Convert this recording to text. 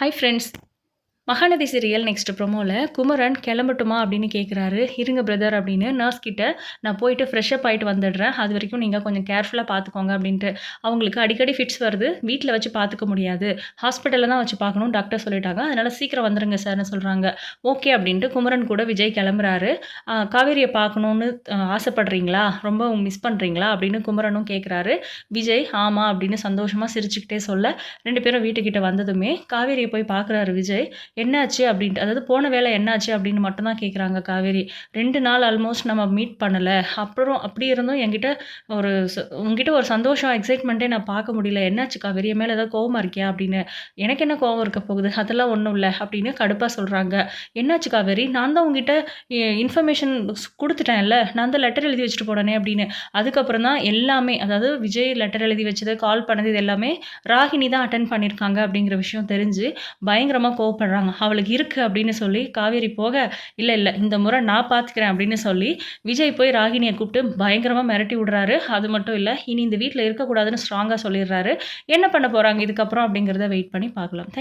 Hi friends Mahanadi serial next ப்ரொமோவில் Kumaran கிளம்பட்டுமா? அப்படின்னு கேட்குறாரு இருங்க பிரதர் அப்படின்னு நர்ஸ் கிட்ட நான் போயிட்டு ஃப்ரெஷ்அப் ஆகிட்டு வந்துடுறேன். அது வரைக்கும் நீங்கள் கொஞ்சம் கேர்ஃபுல்லாக பார்த்துக்கோங்க அப்படின்ட்டு. அவங்களுக்கு அடிக்கடி ஃபிட்ஸ் வருது. வீட்டில் வச்சு பார்த்துக்க முடியாது. ஹாஸ்பிட்டலில் தான் வச்சு பார்க்கணும் டாக்டர் சொல்லிட்டாங்க. அதனால் சீக்கிரம் வந்துடுங்க சார்னு சொல்கிறாங்க ஓகே அப்படின்ட்டு குமரன் கூட விஜய் கிளம்புறாரு. காவேரியை பார்க்கணுன்னு ஆசைப்படுறீங்களா? ரொம்ப மிஸ் பண்ணுறீங்களா அப்படின்னு குமரனும் கேட்குறாரு விஜய் ஆமாம் அப்படின்னு சந்தோஷமாக சிரிச்சுக்கிட்டே சொல்ல ரெண்டு பேரும் வீட்டுக்கிட்ட வந்ததுமே காவேரியை போய் பார்க்குறாரு விஜய். என்னாச்சு அப்படின்ட்டு அதாவது போன வேலை என்னாச்சு அப்படின்னு மட்டும்தான் கேட்குறாங்க காவேரி. ரெண்டு நாள் ஆல்மோஸ்ட் நம்ம மீட் பண்ணலை. அப்புறம் அப்படி இருந்தும் என்கிட்ட ஒரு ச- உங்ககிட்ட ஒரு சந்தோஷம் எக்ஸைட்மெண்ட்டே நான் பார்க்க முடியல. என்னாச்சு காவேரி? மேலே ஏதாவது கோவமாக இருக்கியா அப்படின்னு. எனக்கு என்ன கோவம் இருக்க போகுது? அதெல்லாம் ஒன்றும் இல்லை அப்படின்னு கடுப்பாக சொல்கிறாங்க என்னாச்சு காவேரி? நான் தான் உங்ககிட்ட இன்ஃபர்மேஷன் கொடுத்துட்டேன்ல. நான் தான் லெட்டர் எழுதி வச்சுட்டு போனேனே அப்படின்னு. அதுக்கப்புறம் தான் எல்லாமே அதாவது விஜய் லெட்டர் எழுதி வச்சது கால் பண்ணது இது எல்லாமே ராகினி தான் அட்டன் பண்ணியிருக்காங்க அப்படிங்கிற விஷயம் தெரிஞ்சு பயங்கரமாக கோவப்படுறாங்க. அவளுக்கு இருக்குது அப்படின்னு சொல்லி காவேரி போக இல்லை இல்லை இந்த முறை நான் பார்த்துக்கிறேன் அப்படின்னு சொல்லி விஜய் போய் ராகினியை கூப்பிட்டு பயங்கரமாக மிரட்டி விடுறாரு. அது மட்டும் இல்லை இனி இந்த வீட்டில் இருக்கக்கூடாதுன்னு ஸ்ட்ராங்காக சொல்லிடுறாரு. என்ன பண்ண போகிறாங்க இதுக்கப்புறம் அப்படிங்கிறத வெயிட் பண்ணி பார்க்கலாம். தேங்க்